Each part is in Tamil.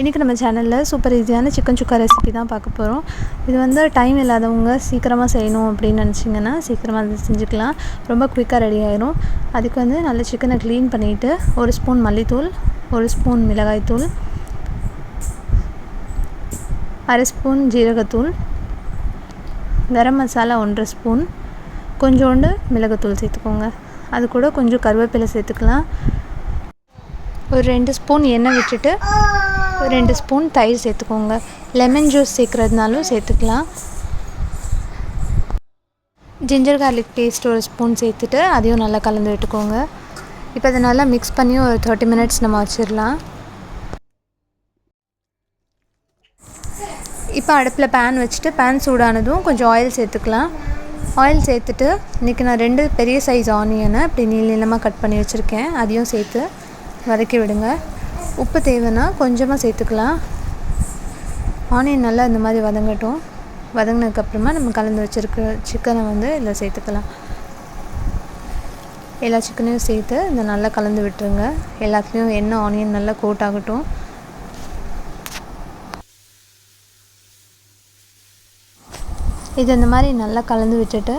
இன்றைக்கி நம்ம சேனலில் சூப்பர் ஈஸியான சிக்கன் சுக்கா ரெசிபி தான் பார்க்க போகிறோம் இது வந்து டைம் இல்லாதவங்க சீக்கிரமாக செய்யணும் அப்படின்னு நினச்சிங்கன்னா சீக்கிரமாக அதை செஞ்சுக்கலாம். ரொம்ப குயிக்காக ரெடி ஆயிரும். அதுக்கு வந்து நல்ல சிக்கனை க்ளீன் பண்ணிவிட்டு ஒரு ஸ்பூன் மல்லித்தூள் ஒரு ஸ்பூன் மிளகாய்த்தூள் அரை ஸ்பூன் ஜீரகத்தூள் கரம் மசாலா ஒன்றரை ஸ்பூன் கொஞ்சோண்டு மிளகுத்தூள் சேர்த்துக்கோங்க. அது கூட கொஞ்சம் கருவேப்பிலை சேர்த்துக்கலாம். ஒரு ரெண்டு ஸ்பூன் எண்ணெய் விட்டுட்டு ரெண்டு ஸ்பூன் தயிர் சேர்த்துக்கோங்க. லெமன் ஜூஸ் சேர்க்குறதுனாலும் சேர்த்துக்கலாம். ஜிஞ்சர் கார்லிக் பேஸ்ட் ஒரு ஸ்பூன் சேர்த்துட்டு அதையும் நல்லா கலந்து விட்டுக்கோங்க. இப்போ அதை நல்லா மிக்ஸ் பண்ணி ஒரு தேர்ட்டி மினிட்ஸ் நம்ம வச்சிடலாம். இப்போ அடுப்பில் பேன் வச்சுட்டு பேன் சூடானதும் கொஞ்சம் ஆயில் சேர்த்துக்கலாம். ஆயில் சேர்த்துட்டு இன்றைக்கி நான் ரெண்டு பெரிய சைஸ் ஆனியனை இப்படி நீள நீளமாக கட் பண்ணி வச்சுருக்கேன். அதையும் சேர்த்து வதக்கி விடுங்க. உப்பு தேவைன்னா கொஞ்சமாக சேர்த்துக்கலாம். ஆனியன் நல்லா இந்த மாதிரி வதங்கட்டும். வதங்கினதுக்கப்புறமா நம்ம கலந்து வச்சுருக்க சிக்கனை வந்து இதில் சேர்த்துக்கலாம். எல்லா சிக்கனையும் சேர்த்து இந்த நல்லா கலந்து விட்டுருங்க. எல்லாத்துலேயும் எண்ணெய் ஆனியன் நல்லா கோட் ஆகட்டும். இது இந்த மாதிரி நல்லா கலந்து விட்டுட்டு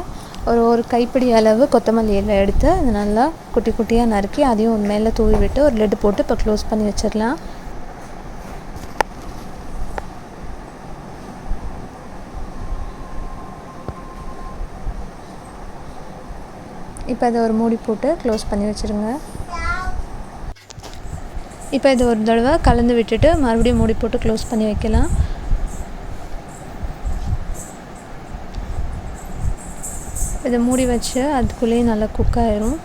ஒரு ஒரு கைப்பிடி அளவு கொத்தமல்லி இலை எடுத்து அது நல்லா குட்டி குட்டியாக நறுக்கி அதையும் மேலே தூவி விட்டு ஒரு லெட்டு போட்டு இப்போ க்ளோஸ் பண்ணி வச்சிடலாம். இப்போ இதை ஒரு மூடி போட்டு க்ளோஸ் பண்ணி வச்சுருங்க. இப்போ இது ஒரு தடவை கலந்து விட்டுட்டு மறுபடியும் மூடி போட்டு க்ளோஸ் பண்ணி வைக்கலாம். இதை மூடி வச்சு அதுக்குள்ளேயே நல்லா குக் ஆயிரும்.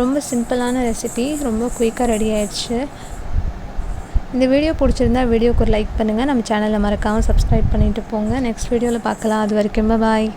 ரொம்ப சிம்பிளான ரெசிபி ரொம்ப குயிக்காக ரெடி ஆயிடுச்சு. இந்த வீடியோ பிடிச்சிருந்தா வீடியோக்கு ஒரு லைக் பண்ணுங்கள் நம்ம சேனலை மறக்காமல் சப்ஸ்கிரைப் பண்ணிவிட்டு போங்க. நெக்ஸ்ட் வீடியோவில் பார்க்கலாம். அது வரைக்கும் பாய்